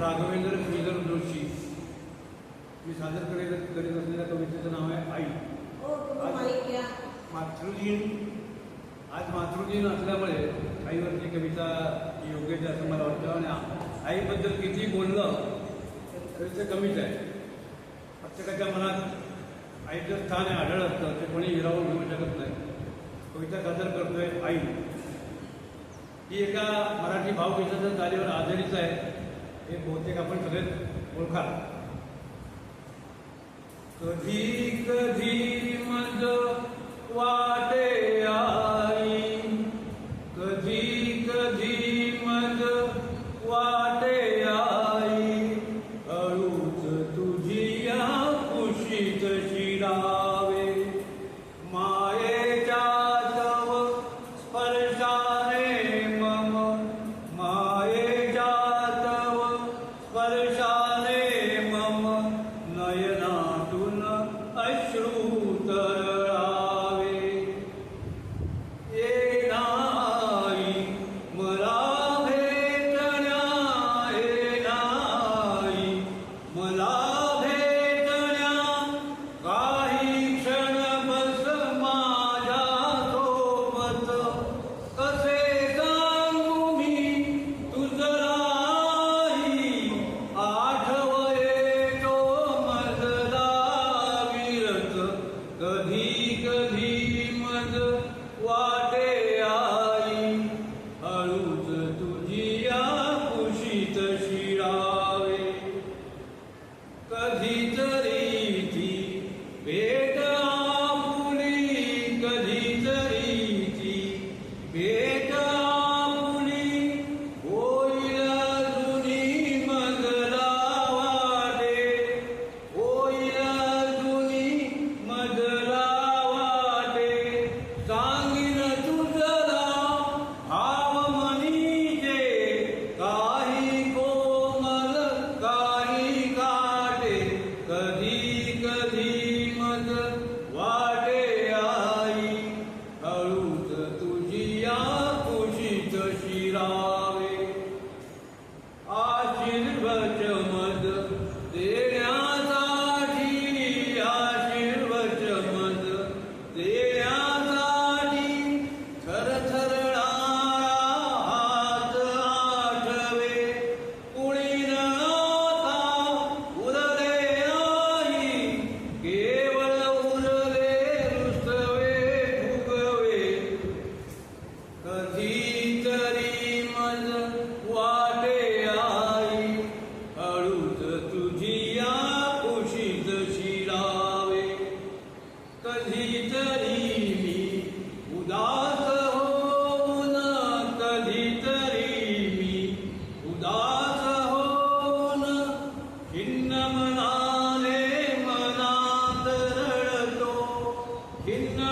राघवेंद्र श्रीधर जोशी. मी सादर करीत करीत असलेल्या कवितेचं नाव आहे आई. घ्या मातृदिन आज मातृदिन असल्यामुळे आईवरची कविता ही योग्यच आहे असं मला वाटतं. आणि आईबद्दल किती बोललं तरी ते कमीच आहे. प्रत्येकाच्या मनात आईचं स्थान आढळ असतं. ते कोणी हिरावून घेऊ शकत नाही. कविता सादर करतोय आई. ही एका मराठी भावगीताच्या जालीवर आधारित आहे. हे बहुतेक आपण सगळेच ओळखाल. कधी कधी मन হে মম নয়না। कधीतरी मी उदास होऊन कधीतरी मी उदास होऊन खिन्न मनाले मनात रडतो खिन्न